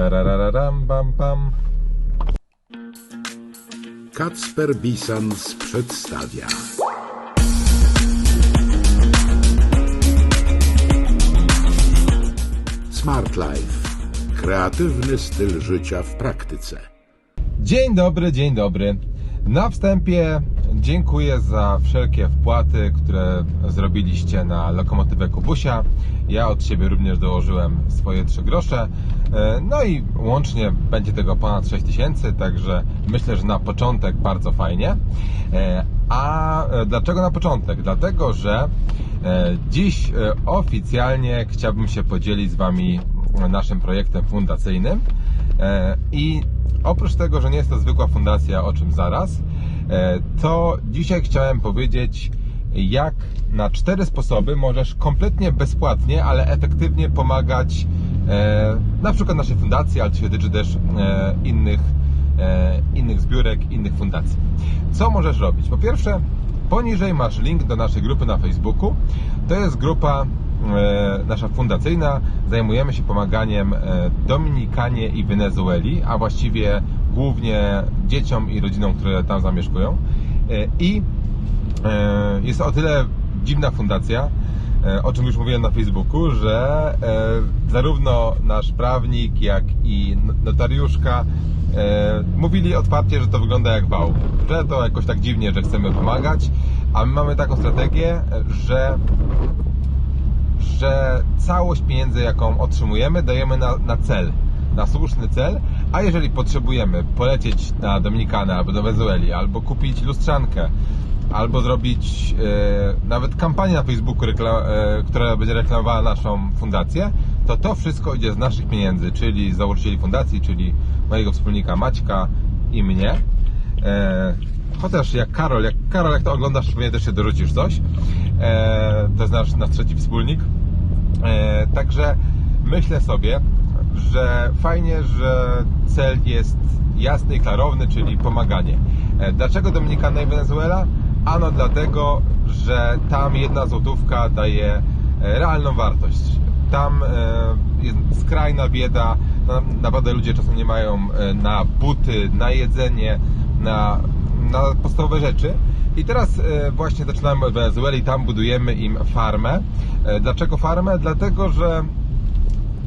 Tarararam, bam, bam. Kacper Bisans przedstawia. Smart Life. Kreatywny styl życia w praktyce. Dzień dobry, dzień dobry. Na wstępie dziękuję za wszelkie wpłaty, które zrobiliście na lokomotywę Kubusia. Ja od siebie również dołożyłem swoje 3 grosze. E, No i łącznie będzie tego ponad 6 tysięcy, także myślę, że na początek bardzo fajnie. E, A e, dlaczego na początek? Dlatego, że dziś oficjalnie chciałbym się podzielić z Wami naszym projektem fundacyjnym. I oprócz tego, że nie jest to zwykła fundacja, o czym zaraz, to dzisiaj chciałem powiedzieć, jak na cztery sposoby możesz kompletnie bezpłatnie, ale efektywnie pomagać na przykład naszej fundacji, ale tyczy też e, innych, e, innych zbiórek, innych fundacji. Co możesz robić? Po pierwsze, poniżej masz link do naszej grupy na Facebooku. To jest grupa e, nasza fundacyjna. Zajmujemy się pomaganiem e, Dominikanie i Wenezueli, a właściwie głównie dzieciom i rodzinom, które tam zamieszkują. E, I e, jest o tyle dziwna fundacja, e, o czym już mówiłem na Facebooku, że e, zarówno nasz prawnik, jak i notariuszka e, mówili otwarcie, że to wygląda jak wał, że to jakoś tak dziwnie, że chcemy pomagać, a my mamy taką strategię, że że całość pieniędzy, jaką otrzymujemy, dajemy na, na cel, na słuszny cel, a jeżeli potrzebujemy polecieć na Dominikanę albo do Wenezueli, albo kupić lustrzankę, albo zrobić e, nawet kampanię na Facebooku, e, która będzie reklamowała naszą fundację, to to wszystko idzie z naszych pieniędzy, czyli założycieli fundacji, czyli mojego wspólnika Maćka i mnie. E, chociaż jak Karol, jak Karol, jak to oglądasz, pewnie też się dorzucisz coś. To jest nasz, nasz trzeci wspólnik. Także myślę sobie, że fajnie, że cel jest jasny i klarowny, czyli pomaganie. Dlaczego Dominikana i Wenezuela? Ano dlatego, że tam jedna złotówka daje e, realną wartość. Tam e, jest skrajna bieda, naprawdę ludzie czasem nie mają e, na buty, na jedzenie, na, na podstawowe rzeczy. I teraz właśnie zaczynamy od Wenezueli, tam budujemy im farmę. Dlaczego farmę? Dlatego, że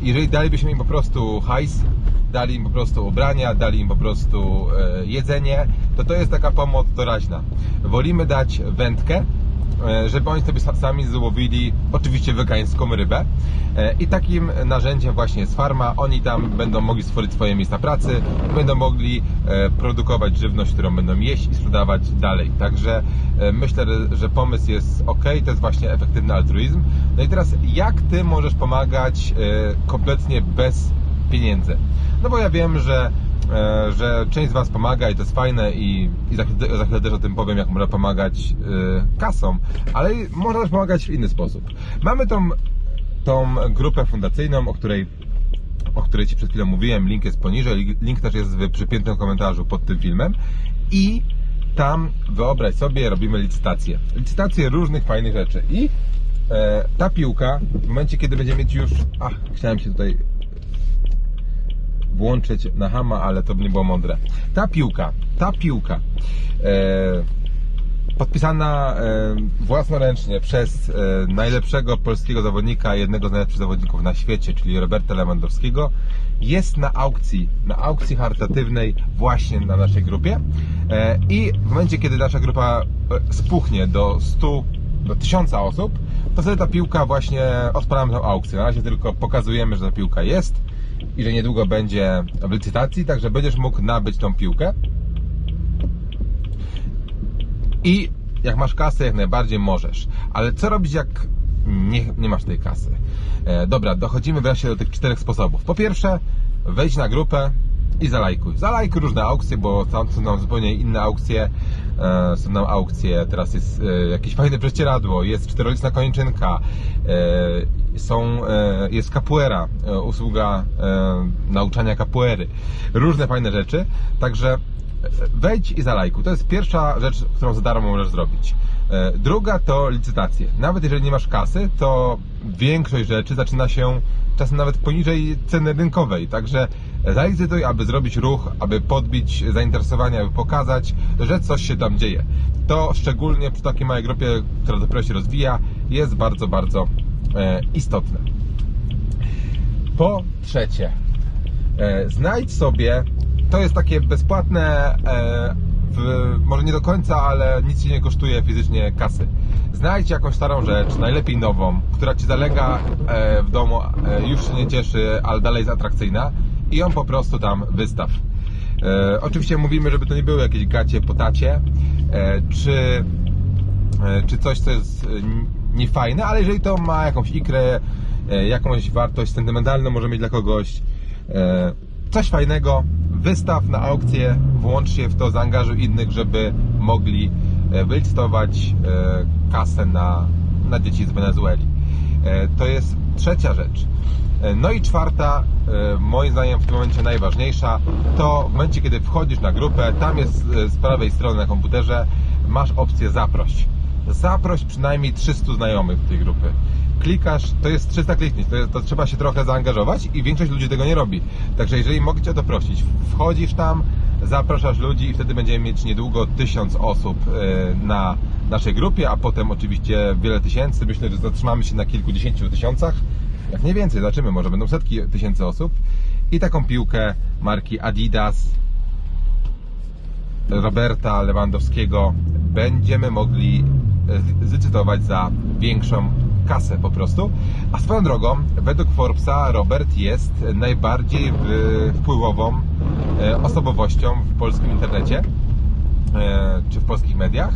jeżeli dalibyśmy im po prostu hajs, dali im po prostu ubrania, dali im po prostu e, jedzenie, to to jest taka pomoc doraźna. Wolimy dać wędkę, e, żeby oni sobie sa- sami złowili oczywiście wegańską rybę. E, I takim narzędziem właśnie jest farma. Oni tam będą mogli stworzyć swoje miejsca pracy, będą mogli produkować żywność, którą będą jeść i sprzedawać dalej. Także myślę, że- pomysł jest ok, to jest właśnie efektywny altruizm. No i teraz jak ty możesz pomagać kompletnie bez pieniędzy? No bo ja wiem, że e, że część z Was pomaga i to jest fajne i, i za, chwilę, za chwilę też o tym powiem, jak można pomagać e, kasą, ale można też pomagać w inny sposób. Mamy tą, tą grupę fundacyjną, o której o której Ci przed chwilą mówiłem, link jest poniżej, link też jest w przypiętym komentarzu pod tym filmem i tam wyobraź sobie, robimy licytację. Licytację różnych fajnych rzeczy i e, ta piłka, w momencie kiedy będziemy mieć już, ach, chciałem się tutaj włączyć na hama, ale to by nie było mądre. Ta piłka, ta piłka e, podpisana e, własnoręcznie przez e, najlepszego polskiego zawodnika, jednego z najlepszych zawodników na świecie, czyli Roberta Lewandowskiego, jest na aukcji, na aukcji charytatywnej właśnie na naszej grupie. E, I w momencie, kiedy nasza grupa e, spuchnie do 100, do 1000 osób, to wtedy ta piłka właśnie odpalamy tą aukcję. Na razie tylko pokazujemy, że ta piłka jest i że niedługo będzie w licytacji, także będziesz mógł nabyć tą piłkę. I jak masz kasę, jak najbardziej możesz. Ale co robić, jak nie, nie masz tej kasy? E, dobra, dochodzimy wreszcie do tych czterech sposobów. Po pierwsze, wejdź na grupę i zalajkuj. Zalajkuj różne aukcje, bo tam są zupełnie inne aukcje. E, są nam aukcje, teraz jest e, jakieś fajne prześcieradło, jest czteroliczna koniczynka, e, są, jest capoeira, usługa nauczania capoeiry. Różne fajne rzeczy, także wejdź i zalajkuj. To jest pierwsza rzecz, którą za darmo możesz zrobić. Druga to licytacje. Nawet jeżeli nie masz kasy, to większość rzeczy zaczyna się czasem nawet poniżej ceny rynkowej. Także Zalicytuj, aby zrobić ruch, aby podbić zainteresowanie, aby pokazać, że coś się tam dzieje. To szczególnie przy takiej małej grupie, która dopiero się rozwija, jest bardzo, bardzo e, istotne. Po trzecie, e, znajdź sobie, to jest takie bezpłatne, e, w, może nie do końca, ale nic ci nie kosztuje fizycznie kasy. Znajdź jakąś starą rzecz, najlepiej nową, która ci zalega w domu, już się nie cieszy, ale dalej jest atrakcyjna i ją po prostu tam wystaw. E, oczywiście mówimy, żeby to nie były jakieś gacie po tacie, e, czy e, czy coś, co jest e, niefajne, ale jeżeli to ma jakąś ikrę, e, jakąś wartość sentymentalną, może mieć dla kogoś e, coś fajnego, wystaw na aukcję, włącz się w to, zaangażuj innych, żeby mogli e, wylicytować e, kasę na, na dzieci z Wenezueli. To jest trzecia rzecz. E, No i czwarta, e, moim zdaniem w tym momencie najważniejsza, to w momencie, kiedy wchodzisz na grupę, tam jest e, z prawej strony na komputerze, masz opcję zaproś. Zaproś przynajmniej 300 znajomych tej grupy. Klikasz, to jest 300 kliknięć, to, to trzeba się trochę zaangażować i większość ludzi tego nie robi. Także jeżeli mogę Cię o to prosić, wchodzisz tam, zapraszasz ludzi i wtedy będziemy mieć niedługo 1000 osób na naszej grupie, a potem oczywiście wiele tysięcy. Myślę, że zatrzymamy się na kilkudziesięciu tysiącach. Jak nie więcej, zobaczymy, może będą setki tysięcy osób. I taką piłkę marki Adidas, Roberta Lewandowskiego będziemy mogli e, zlicytować za większą kasę po prostu. A swoją drogą, według Forbesa Robert jest najbardziej wpływową e, osobowością w polskim internecie e, czy w polskich mediach,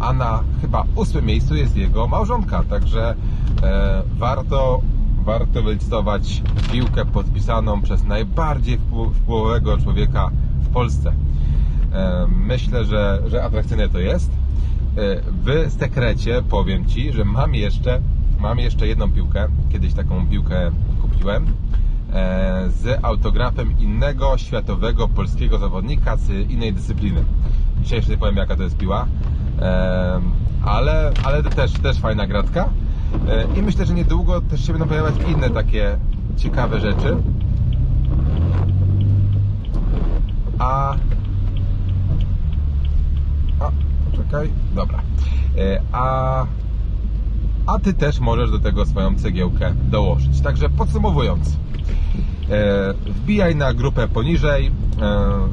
a na chyba ósmym miejscu jest jego małżonka, także e, warto, warto wylicytować piłkę podpisaną przez najbardziej wpływ- wpływowego człowieka w Polsce. E, Myślę, że, że atrakcyjne to jest. E, W sekrecie powiem Ci, że mam jeszcze, mam jeszcze jedną piłkę. Kiedyś taką piłkę kupiłem e, z autografem innego światowego polskiego zawodnika z innej dyscypliny. Dzisiaj jeszcze powiem jaka to jest piła, ale, ale też, też fajna gratka. E, I myślę, że niedługo też się będą pojawiać inne takie ciekawe rzeczy. A a, poczekaj, dobra. E, A, a ty też możesz do tego swoją cegiełkę dołożyć. Także podsumowując, e, wbijaj na grupę poniżej, po, po,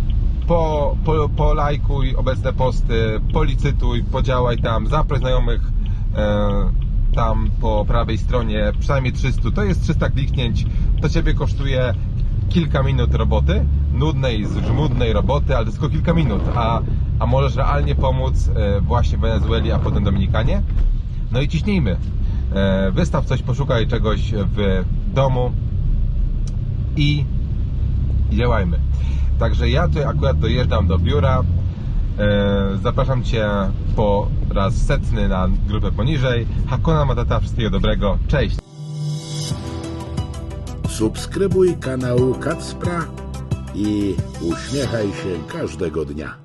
polajkuj obecne posty, policytuj, podziałaj tam, zaproś znajomych e, tam po prawej stronie, przynajmniej 300, to jest 300 kliknięć, to Ciebie kosztuje kilka minut roboty, nudnej, żmudnej roboty, ale tylko kilka minut, a, a możesz realnie pomóc e, właśnie Wenezueli, a potem Dominikanie. No i ciśnijmy. E, Wystaw coś, poszukaj czegoś w domu i działajmy. Także ja tutaj akurat dojeżdżam do biura. E, Zapraszam Cię po raz setny na grupę poniżej. Hakuna Matata, wszystkiego dobrego. Cześć! Subskrybuj kanał Kacpra i uśmiechaj się każdego dnia.